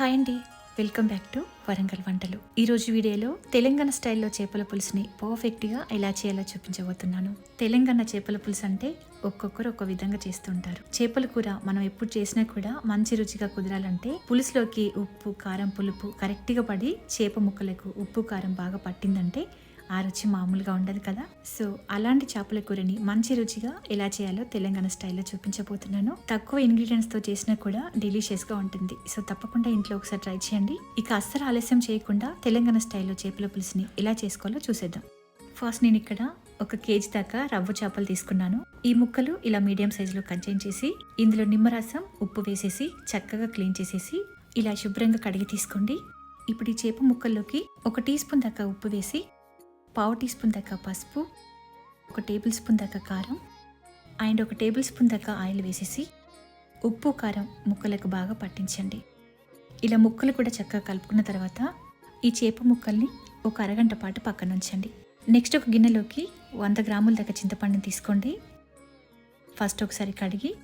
Hi అండి. Welcome back to Warangal వంటలు. ఈరోజు వీడియోలో తెలంగాణ స్టైల్లో చేపల పులుసుని పర్ఫెక్ట్గా ఎలా చేయాలో చూపించబోతున్నాను. తెలంగాణ చేపల పులుసు అంటే ఒక్కొక్కరు ఒక్కో విధంగా చేస్తుంటారు చేపల కూర మనం ఎప్పుడు చేసినా కూడా మంచి రుచిగా కుదరాలంటే పులుసులోకి ఉప్పు కారం పులుపు కరెక్ట్గా పడి చేప ముక్కలకు ఉప్పు కారం బాగా పట్టిందంటే ఆ రుచి మామూలుగా ఉండదు కదా. సో అలాంటి చేపల కూరని మంచి రుచిగా ఎలా చేయాలో తెలంగాణ స్టైల్లో చూపించబోతున్నాను. తక్కువ ఇంగ్రీడియంట్స్తో చేసినా కూడా డెలిషియస్గా ఉంటుంది. సో తప్పకుండా ఇంట్లో ఒకసారి ట్రై చేయండి. ఇక అస్సలు ఆలస్యం చేయకుండా తెలంగాణ స్టైల్లో చేపల పులుసుని ఎలా చేసుకోవాలో చూసేద్దాం. ఫస్ట్ నేను ఇక్కడ ఒక కేజీ దాకా రవ్వ చేపలు తీసుకున్నాను. ఈ ముక్కలు ఇలా మీడియం సైజులో కట్ చేసి ఇందులో నిమ్మరసం ఉప్పు వేసేసి చక్కగా క్లీన్ చేసేసి ఇలా శుభ్రంగా కడిగి తీసుకోండి. ఇప్పుడు ఈ చేప ముక్కల్లోకి ఒక టీ స్పూన్ దాకా ఉప్పు వేసి పావు టీ స్పూన్ దాకా పసుపు ఒక టేబుల్ స్పూన్ దాకా కారం అండ్ ఒక టేబుల్ స్పూన్ దాకా ఆయిల్ వేసేసి ఉప్పు కారం ముక్కలకు బాగా పట్టించండి. ఇలా ముక్కలు కూడా చక్కగా కలుపుకున్న తర్వాత ఈ చేప ముక్కల్ని ఒక అరగంట పాటు పక్కన ఉంచండి. నెక్స్ట్ ఒక గిన్నెలోకి వంద గ్రాముల దాకా చింతపండుని తీసుకోండి. ఫస్ట్ ఒకసారి కడిగి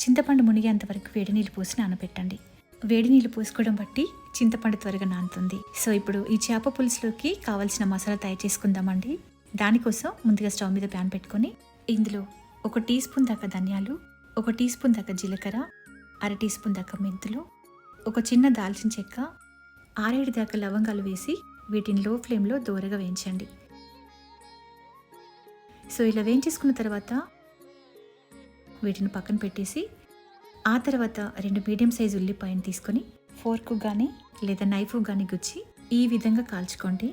చింతపండు మునిగేంత వరకు వేడి నీళ్ళు పోసి నానబెట్టండి. వేడి నీళ్ళు పోసుకోవడం బట్టి చింతపండు త్వరగా నానుతుంది. సో ఇప్పుడు ఈ చేప పులుసులోకి కావాల్సిన మసాలా తయారు చేసుకుందామండి. దానికోసం ముందుగా స్టవ్ మీద ప్యాన్ పెట్టుకొని ఇందులో ఒక టీ స్పూన్ దాకా ధనియాలు ఒక టీ స్పూన్ దాకా జీలకర్ర అర టీ స్పూన్ దాకా మెంతులు ఒక చిన్న దాల్చిన చెక్క ఆరేడు దాకా లవంగాలు వేసి వీటిని లో ఫ్లేమ్లో దూరగా వేయించండి. సో ఇలా వేయించేసుకున్న తర్వాత వీటిని పక్కన పెట్టేసి ఆ తర్వాత రెండు మీడియం సైజు ఉల్లిపాయను తీసుకొని ఫోర్కు కానీ లేదా నైఫ్ కానీ గుచ్చి ఈ విధంగా కాల్చుకోండి.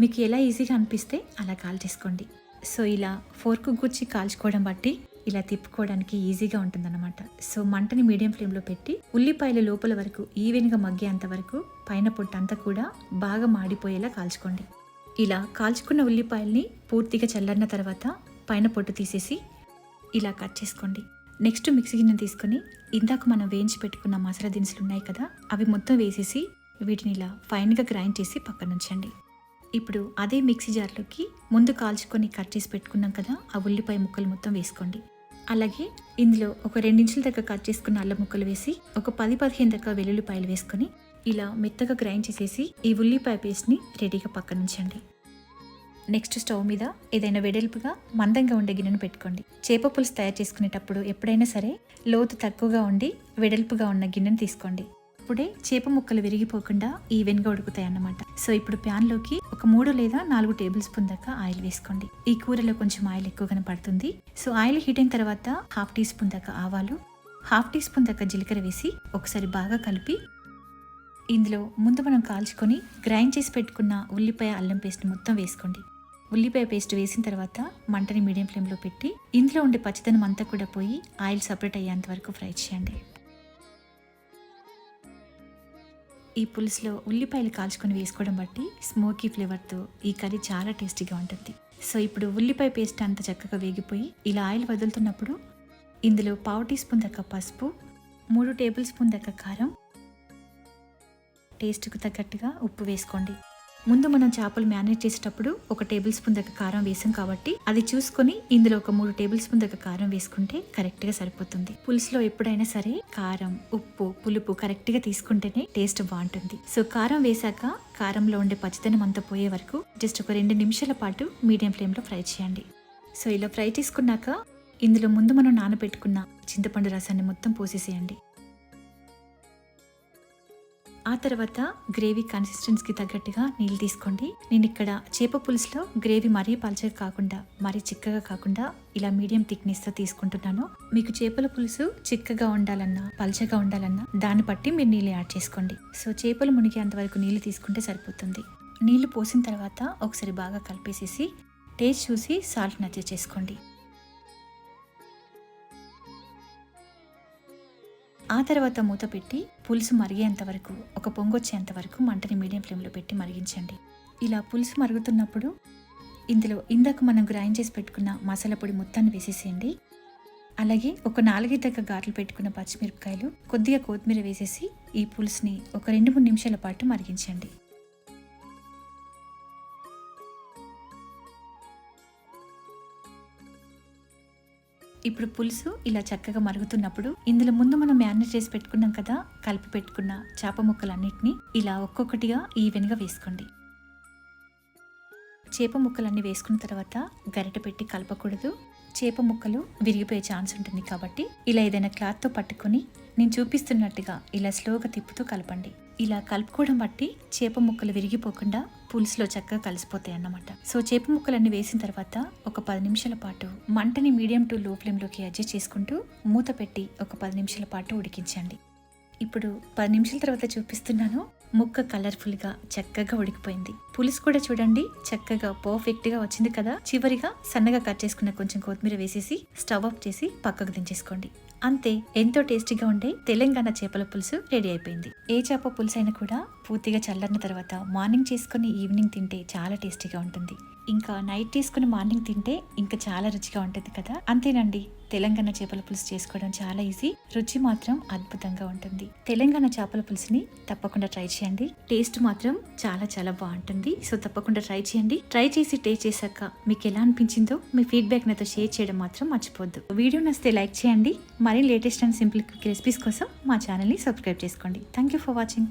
మీకు ఎలా ఈజీగా అనిపిస్తే అలా కాల్చేసుకోండి సో ఇలా ఫోర్కు గుచ్చి కాల్చుకోవడం బట్టి ఇలా తిప్పుకోవడానికి ఈజీగా ఉంటుందన్నమాట. సో మంటని మీడియం ఫ్లేమ్లో పెట్టి ఉల్లిపాయల లోపల వరకు ఈవెన్గా మగ్గేంత వరకు పైన పొట్టంతా కూడా బాగా మాడిపోయేలా కాల్చుకోండి. ఇలా కాల్చుకున్న ఉల్లిపాయల్ని పూర్తిగా చల్లన్న తర్వాత పైన పొట్టు తీసేసి ఇలా కట్ చేసుకోండి. నెక్స్ట్ మిక్సీ గిన్నె తీసుకొని ఇందాక మనం వేయించి పెట్టుకున్న మసాలా దినుసులు ఉన్నాయి కదా అవి మొత్తం వేసేసి వీటిని ఇలా ఫైన్గా గ్రైండ్ చేసి పక్కన ఉంచండి. ఇప్పుడు అదే మిక్సీ జార్లోకి ముందు కాల్చుకొని కట్ చేసి పెట్టుకున్నాం కదా ఆ ఉల్లిపాయ ముక్కలు మొత్తం వేసుకోండి. అలాగే ఇందులో ఒక రెండించుల దాకా కట్ చేసుకున్న అల్లం ముక్కలు వేసి ఒక పది పదిహేను దాకా వెల్లుల్లిపాయలు వేసుకొని ఇలా మెత్తగా గ్రైండ్ చేసేసి ఈ ఉల్లిపాయ పేస్ట్ని రెడీగా పక్కన ఉంచండి. నెక్స్ట్ స్టవ్ మీద ఏదైనా వెడల్పుగా మందంగా ఉండే గిన్నెను పెట్టుకోండి. చేప పులుసు తయారు చేసుకునేటప్పుడు ఎప్పుడైనా సరే లోతు తక్కువగా ఉండి వెడల్పుగా ఉన్న గిన్నెను తీసుకోండి. అప్పుడే చేప ముక్కలు విరిగిపోకుండా ఈవెన్గా ఉడుకుతాయి అన్నమాట సో ఇప్పుడు ప్యాన్లోకి ఒక మూడు లేదా నాలుగు టేబుల్ స్పూన్ దాకా ఆయిల్ వేసుకోండి. ఈ కూరలో కొంచెం ఆయిల్ ఎక్కువగానే పడుతుంది. సో ఆయిల్ హీట్ అయిన తర్వాత హాఫ్ టీ స్పూన్ దాకా ఆవాలు హాఫ్ టీ స్పూన్ దాకా జీలకర్ర వేసి ఒకసారి బాగా కలిపి ఇందులో ముందు మనం కాల్చుకొని గ్రైండ్ చేసి పెట్టుకున్న ఉల్లిపాయ అల్లం పేస్ట్ మొత్తం వేసుకోండి. ఉల్లిపాయ పేస్ట్ వేసిన తర్వాత మంటని మీడియం ఫ్లేమ్లో పెట్టి ఇందులో ఉండే పచ్చదనం అంతా కూడా పోయి ఆయిల్ సపరేట్ అయ్యేంత వరకు ఫ్రై చేయండి. ఈ పులుసులో ఉల్లిపాయలు కాల్చుకొని వేసుకోవడం బట్టి స్మోకీ ఫ్లేవర్తో ఈ కర్రీ చాలా టేస్టీగా ఉంటుంది. సో ఇప్పుడు ఉల్లిపాయ పేస్ట్ అంత చక్కగా వేగిపోయి ఇలా ఆయిల్ వదులుతున్నప్పుడు ఇందులో పావు టీ స్పూన్ దక్క పసుపు మూడు టేబుల్ స్పూన్ దక్క కారం టేస్ట్కు తగ్గట్టుగా ఉప్పు వేసుకోండి. ముందు మనం చేపలు మ్యారినేట్ చేసేటప్పుడు ఒక టేబుల్ స్పూన్ దగ్గర కారం వేసాం కాబట్టి అది చూసుకొని ఇందులో ఒక మూడు టేబుల్ స్పూన్ దగ్గర కారం వేసుకుంటే కరెక్ట్గా సరిపోతుంది. పులుసులో ఎప్పుడైనా సరే కారం ఉప్పు పులుపు కరెక్ట్గా తీసుకుంటేనే టేస్ట్ బాగుంటుంది. సో కారం వేసాక కారంలో ఉండే పచ్చిదనం అంతా పోయే వరకు జస్ట్ ఒక రెండు నిమిషాల పాటు మీడియం ఫ్లేమ్లో ఫ్రై చేయండి. సో ఇలా ఫ్రై చేసుకున్నాక ఇందులో ముందు మనం నానబెట్టుకున్న చింతపండు రసాన్ని మొత్తం పోసేసేయండి. ఆ తర్వాత గ్రేవీ కన్సిస్టెన్స్కి తగ్గట్టుగా నీళ్ళు తీసుకోండి. నేను ఇక్కడ చేప పులుసులో గ్రేవీ మరీ పల్చగా కాకుండా మరీ చిక్కగా కాకుండా ఇలా మీడియం థిక్నెస్తో తీసుకుంటున్నాను. మీకు చేపల పులుసు చిక్కగా ఉండాలన్నా పల్చగా ఉండాలన్నా దాన్ని బట్టి మీరు నీళ్ళు యాడ్ చేసుకోండి. సో చేపలు మునిగేంత వరకు నీళ్ళు తీసుకుంటే సరిపోతుంది. నీళ్ళు పోసిన తర్వాత ఒకసారి బాగా కలిపేసేసి టేస్ట్ చూసి సాల్ట్ నచ్చ చేసుకోండి. ఆ తర్వాత మూత పెట్టి పులుసు మరిగేంత వరకు ఒక పొంగొచ్చేంత వరకు మంటని మీడియం ఫ్లేమ్లో పెట్టి మరిగించండి. ఇలా పులుసు మరుగుతున్నప్పుడు ఇందులో ఇందాక మనం గ్రైండ్ చేసి పెట్టుకున్న మసాలా పొడి మొత్తాన్ని వేసేసేయండి. అలాగే ఒక నాలుగైదు దగ్గర గాట్లు పెట్టుకున్న పచ్చిమిరపకాయలు కొద్దిగా కొత్తిమీర వేసేసి ఈ పులుసుని ఒక రెండు మూడు నిమిషాల పాటు మరిగించండి. ఇప్పుడు పులుసు ఇలా చక్కగా మరుగుతున్నప్పుడు ఇందులో ముందు మనం మ్యారినేట్ చేసి పెట్టుకున్నాం కదా కలిపి పెట్టుకున్న చేప ముక్కలన్నిటిని ఇలా ఒక్కొక్కటిగా ఈవెన్గా వేసుకోండి. చేప ముక్కలన్నీ వేసుకున్న తర్వాత గరిట పెట్టి కలపకూడదు. చేప ముక్కలు విరిగిపోయే ఛాన్స్ ఉంటుంది కాబట్టి ఇలా ఏదైనా క్లాత్తో పట్టుకొని నేను చూపిస్తున్నట్టుగా ఇలా స్లోగా తిప్పుతూ కలపండి. ఇలా కలుపుకోవడం బట్టి చేప ముక్కలు విరిగిపోకుండా పులుసులో చక్కగా కలిసిపోతాయి అన్నమాట. సో చేప ముక్కలన్నీ వేసిన తర్వాత ఒక పది నిమిషాల పాటు మంటని మీడియం టు లో ఫ్లేమ్లోకి అడ్జస్ట్ చేసుకుంటూ మూత పెట్టి ఒక పది నిమిషాల పాటు ఉడికించండి. ఇప్పుడు పది నిమిషాల తర్వాత చూపిస్తున్నాను. ముక్క కలర్ఫుల్గా చక్కగా ఉడికిపోయింది. పులుసు కూడా చూడండి చక్కగా పర్ఫెక్ట్గా వచ్చింది కదా. చివరిగా సన్నగా కట్ చేసుకున్న కొంచెం కొత్తిమీర వేసేసి స్టవ్ ఆఫ్ చేసి పక్కకు దించేసుకోండి. అంతే ఎంతో టేస్టీగా ఉండే తెలంగాణ చేపల పులుసు రెడీ అయిపోయింది. ఏ చేప పులుసు అయినా కూడా పూర్తిగా చల్లన్న తర్వాత మార్నింగ్ చేసుకుని ఈవినింగ్ తింటే చాలా టేస్టీగా ఉంటుంది. ఇంకా నైట్ తీసుకుని మార్నింగ్ తింటే ఇంకా చాలా రుచిగా ఉంటుంది కదా? అంతేనండి. తెలంగాణ చేపల పులుసు చేసుకోవడం చాలా ఈజీ. రుచి మాత్రం అద్భుతంగా ఉంటుంది. తెలంగాణ చేపల పులుసుని తప్పకుండా ట్రై చేయండి. టేస్ట్ మాత్రం చాలా చాలా బాగుంటుంది. సో తప్పకుండా ట్రై చేయండి. ట్రై చేసి టేస్ట్ చేశాక మీకు ఎలా అనిపించిందో మీ ఫీడ్బ్యాక్ నాతో షేర్ చేయడం మాత్రం మర్చిపోద్దు వీడియో నచ్చితే లైక్ చేయండి. మరి latest and simple quick recipes కోసం మా ఛానల్ని సబ్స్క్రైబ్ చేసుకోండి. Thank you for watching.